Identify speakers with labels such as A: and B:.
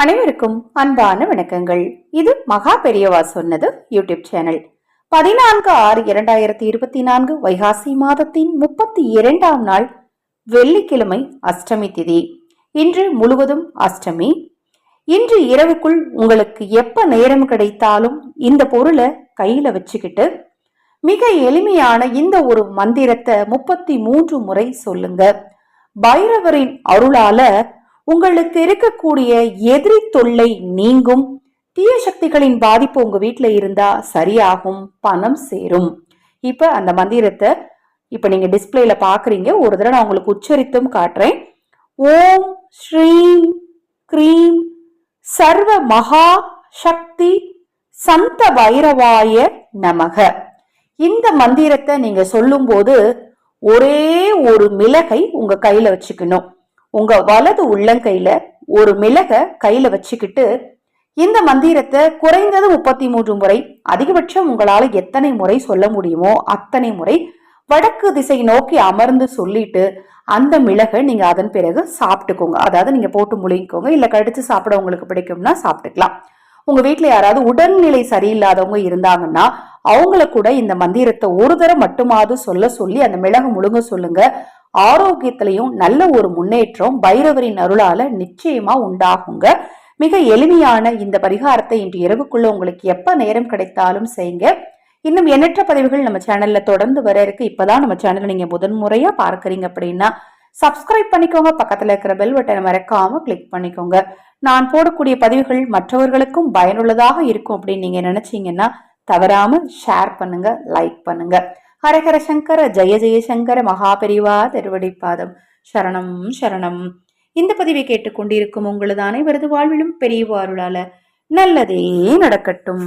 A: அனைவருக்கும் அன்பான வணக்கங்கள். இது மகா பெரியவா சொன்னது யூடியூப் சேனல். பதினான்கு ஆறு இரண்டாயிரத்தி இருபத்தி நான்கு வைகாசி மாதத்தின் முப்பத்தி இரண்டாம் நாள் வெள்ளிக்கிழமை அஷ்டமி திதி. இன்று முழுவதும் அஷ்டமி. இன்று இரவுக்குள் உங்களுக்கு எப்ப நேரம் கிடைத்தாலும் இந்த பொருளை கையில வச்சுக்கிட்டு மிக எளிமையான இந்த ஒரு மந்திரத்தை முப்பத்தி மூன்று முறை சொல்லுங்க. பைரவரின் அருளால உங்களுக்கு இருக்கக்கூடிய எதிரி தொல்லை நீங்கும். தீய சக்திகளின் பாதிப்பு உங்க வீட்டில் இருந்தா சரியாகும் பணம் சேரும். இப்ப அந்த மந்திரத்தை இப்ப நீங்க டிஸ்பிளேல பாக்குறீங்க. ஒரு தடவை நான் உங்களுக்கு உச்சரித்தும் காட்டுறேன். ஓம் ஸ்ரீம் க்ரீம் சர்வ மகா சக்தி சந்த வைரவாய நமக. இந்த மந்திரத்தை நீங்க சொல்லும்போது ஒரே ஒரு மிளகை உங்க கையில வச்சுக்கணும். உங்க வலது உள்ளங்கையில ஒரு மிளக கையில வச்சுக்கிட்டு இந்த மந்திரத்தை குறைந்தது முப்பத்தி மூன்று முறை அதிகபட்சம் உங்களால எத்தனை முறை சொல்ல முடியுமோ அத்தனை முறை வடக்கு திசை நோக்கி அமர்ந்து சொல்லிட்டு அந்த மிளகை நீங்க அதன் பிறகு சாப்பிட்டுக்கோங்க. அதாவது நீங்க போட்டு முழுங்கிக்கோங்க. இல்ல கடிச்சு சாப்பிட உங்களுக்கு பிடிக்கும்னா சாப்பிட்டுக்கலாம். உங்க வீட்டுல யாராவது உடல்நிலை சரியில்லாதவங்க இருந்தாங்கன்னா அவங்கள கூட இந்த மந்திரத்தை ஒரு தரம் மட்டுமாவது சொல்ல சொல்லி அந்த மிளகு முழுங்க சொல்லுங்க. ஆரோக்கியத்திலையும் நல்ல ஒரு முன்னேற்றம் பைரவரின் அருளால நிச்சயமா உண்டாகுங்க. மிக எளிமையான இந்த பரிகாரத்தை இன்று இரவுக்குள்ள உங்களுக்கு எப்ப நேரம் கிடைத்தாலும் செய்யுங்க. இன்னும் எண்ணற்ற பதிவுகள் நம்ம சேனல்ல தொடர்ந்து வர இருக்கு. இப்பதான் நம்ம சேனலை நீங்க முதன்முறையா பார்க்கறீங்க அப்படின்னா சப்ஸ்கிரைப் பண்ணிக்கோங்க. பக்கத்தில் இருக்கிற பெல் பட்டனை மறக்காம கிளிக் பண்ணிக்கோங்க. நான் போடக்கூடிய பதிவுகள் மற்றவர்களுக்கும் பயனுள்ளதாக இருக்கும் அப்படின்னு நீங்க நினைச்சீங்கன்னா தவறாம ஷேர் பண்ணுங்க லைக் பண்ணுங்க. ஹரஹர சங்கர ஜெய ஜெயசங்கர மகாபெரிவா திருவடிப்பாதம். சரணம் சரணம். இந்த பதிவை கேட்டுக்கொண்டிருக்கும் உங்களது அனைவரது வாழ்விலும் பெரியவாருளால நல்லதே நடக்கட்டும்.